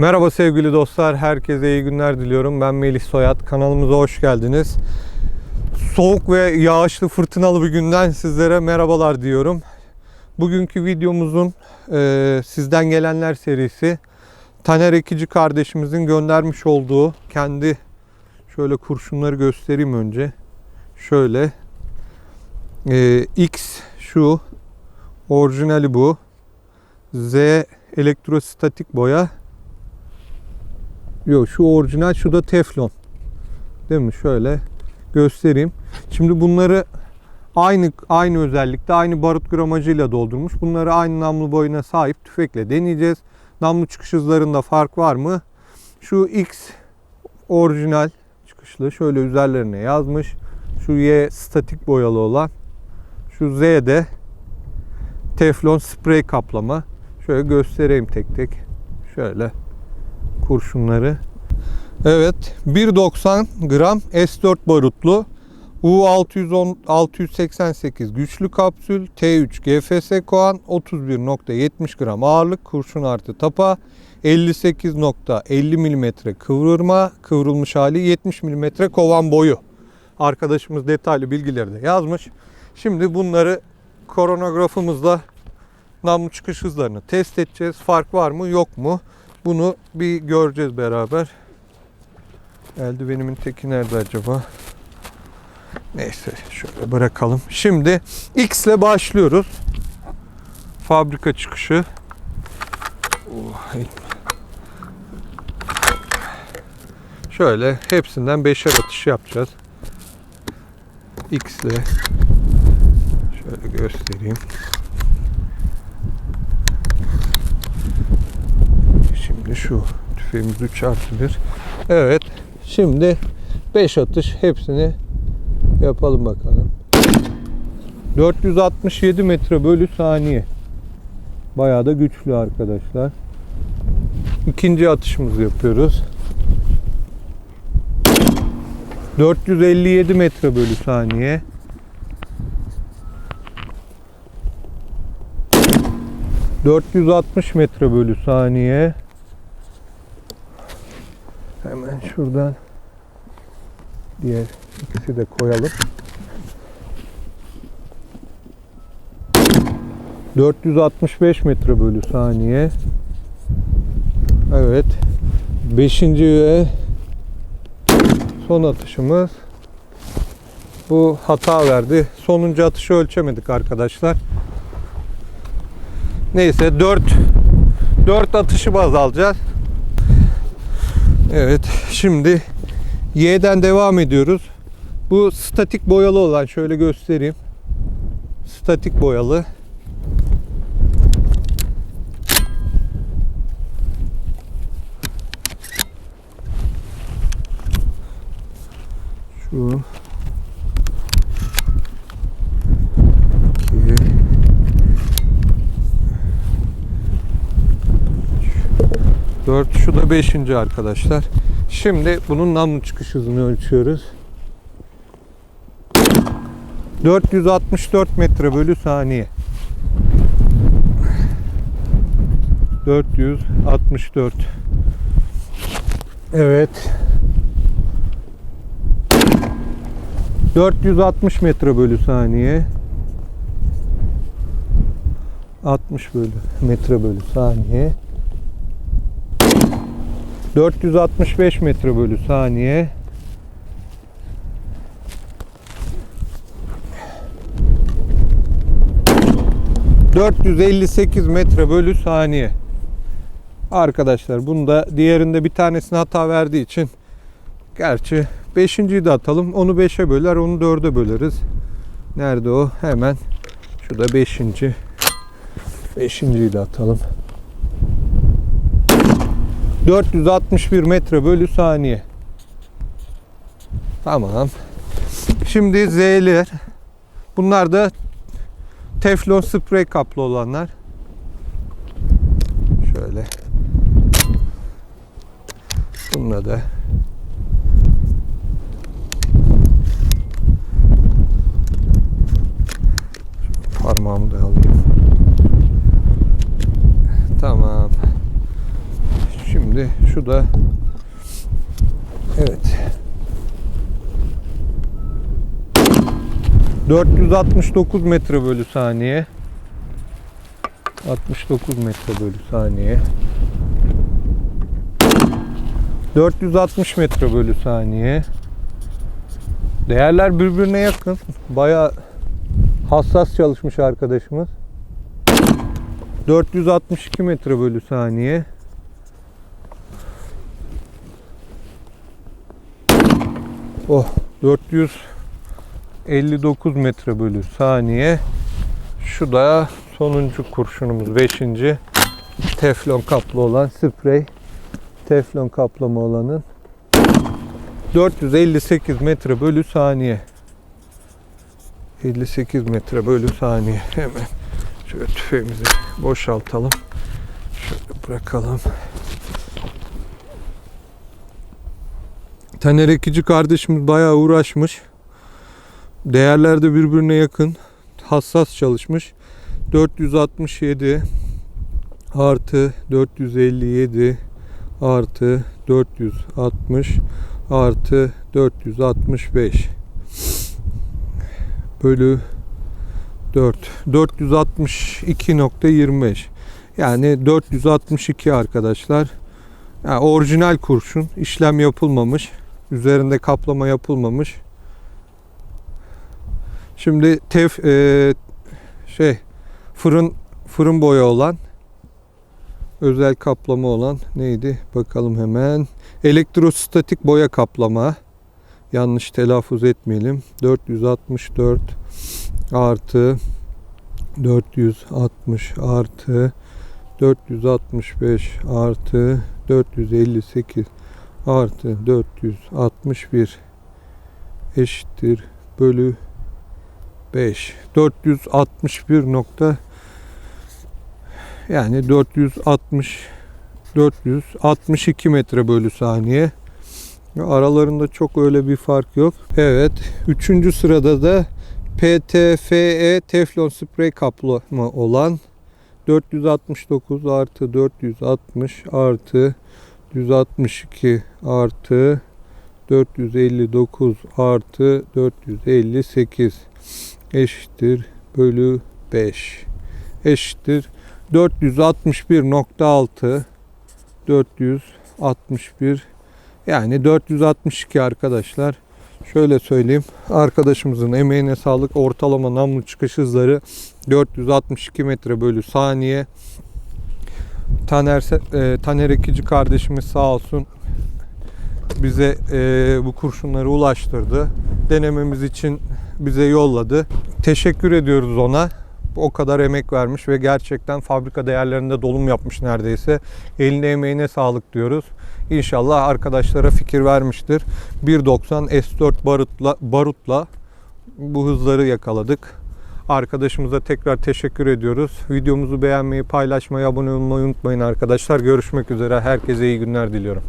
Merhaba sevgili dostlar, herkese iyi günler diliyorum. Ben Melih Soyat, kanalımıza hoş geldiniz. Soğuk ve yağışlı, fırtınalı bir günden sizlere merhabalar diyorum. Bugünkü videomuzun e, sizden gelenler serisi Taner Ekici kardeşimizin göndermiş olduğu kendi şöyle kurşunları göstereyim önce. Şöyle e, X şu orijinali bu. Z elektrostatik boya. Yok şu orijinal şu da teflon. Değil mi? Şöyle göstereyim. Şimdi bunları aynı aynı özellikte aynı barut gramajıyla doldurmuş. Bunları aynı namlu boyuna sahip tüfekle deneyeceğiz. Namlu çıkış hızlarında fark var mı? Şu X orijinal çıkışlı şöyle üzerlerine yazmış. Şu Y statik boyalı olan. Şu Z de teflon sprey kaplama. Şöyle göstereyim tek tek. Şöyle kurşunları. Evet 1.90 gram S4 barutlu U610 688 güçlü kapsül T3 GFS koan 31.70 gram ağırlık kurşun artı tapa 58.50 mm kıvırma kıvrılmış hali 70 mm kovan boyu. Arkadaşımız detaylı bilgileri de yazmış. Şimdi bunları koronografımızla namlu çıkış hızlarını test edeceğiz. Fark var mı yok mu? Bunu bir göreceğiz beraber. Eldivenimin teki nerede acaba? Neyse şöyle bırakalım. Şimdi X ile başlıyoruz. Fabrika çıkışı. Oh. Şöyle hepsinden beşer atış yapacağız. X ile şöyle göstereyim. Şimdi şu tüfeğimiz 3 artı 1. Evet. Şimdi 5 atış hepsini yapalım bakalım. 467 metre bölü saniye. Bayağı da güçlü arkadaşlar. İkinci atışımızı yapıyoruz. 457 metre bölü saniye. ...460 metre bölü saniye. Şuradan diğer ikisi de koyalım. 465 metre bölü saniye. Evet. Beşinci ve son atışımız. Bu hata verdi. Sonuncu atışı ölçemedik arkadaşlar. Neyse 4 4 atışı baz alacağız. Evet şimdi Y'den devam ediyoruz. Bu statik boyalı olan şöyle göstereyim. Statik boyalı. Şu 4. Şu da 5. arkadaşlar. Şimdi bunun namlu çıkış hızını ölçüyoruz. 464 metre bölü saniye. 464 Evet 460 metre bölü saniye 60 bölü metre bölü saniye 465 metre bölü saniye. ...458 metre bölü saniye. Arkadaşlar bunu da diğerinde bir tanesine hata verdiği için... ...gerçi beşinciyi de atalım. Onu 5'e böler, onu 4'e böleriz. Nerede o? Hemen şurada beşinci. Beşinciyi de atalım. 461 metre bölü saniye. Tamam. Şimdi Z'ler. Bunlar da teflon sprey kaplı olanlar. Şöyle. Bununla da parmağımı da alayım. Tamam. Şimdi Şimdi şu da evet 469 metre bölü saniye 69 metre bölü saniye 460 metre bölü saniye Değerler birbirine yakın. Baya hassas çalışmış arkadaşımız. 462 metre bölü saniye. Oh 459 metre bölü saniye. Şu da sonuncu kurşunumuz 5. Teflon kaplı olan sprey. Teflon kaplama olanın 458 metre bölü saniye. 58 metre bölü saniye. Hemen şöyle tüfeğimizi boşaltalım. Şöyle bırakalım. Taner ekici kardeşimiz bayağı uğraşmış. Değerler de birbirine yakın. Hassas çalışmış. 467 artı 457 artı 460 artı 465 bölü 4 462.25 yani 462 arkadaşlar yani orijinal kurşun işlem yapılmamış üzerinde kaplama yapılmamış. Şimdi tef e, şey fırın fırın boya olan özel kaplama olan neydi? Bakalım hemen. Elektrostatik boya kaplama. Yanlış telaffuz etmeyelim. 464 artı 460 artı 465 artı 458 artı 461 eşittir bölü 5 461 nokta yani 460 462 metre bölü saniye. Aralarında çok öyle bir fark yok. Evet. Üçüncü sırada da PTFE teflon sprey kaplama olan 469 artı 460 artı 162 artı 459 artı 458 eşittir bölü 5 eşittir 461.6 461 yani 462 arkadaşlar. Şöyle söyleyeyim. Arkadaşımızın emeğine sağlık. Ortalama namlu çıkış hızları 462 metre bölü saniye. Taner, e, Taner Ekici kardeşimiz sağ olsun bize e, bu kurşunları ulaştırdı. Denememiz için bize yolladı. Teşekkür ediyoruz ona o kadar emek vermiş ve gerçekten fabrika değerlerinde dolum yapmış neredeyse. Eline emeğine sağlık diyoruz. İnşallah arkadaşlara fikir vermiştir. 1.90 S4 barutla, barutla bu hızları yakaladık. Arkadaşımıza tekrar teşekkür ediyoruz. Videomuzu beğenmeyi, paylaşmayı, abone olmayı unutmayın arkadaşlar. Görüşmek üzere. Herkese iyi günler diliyorum.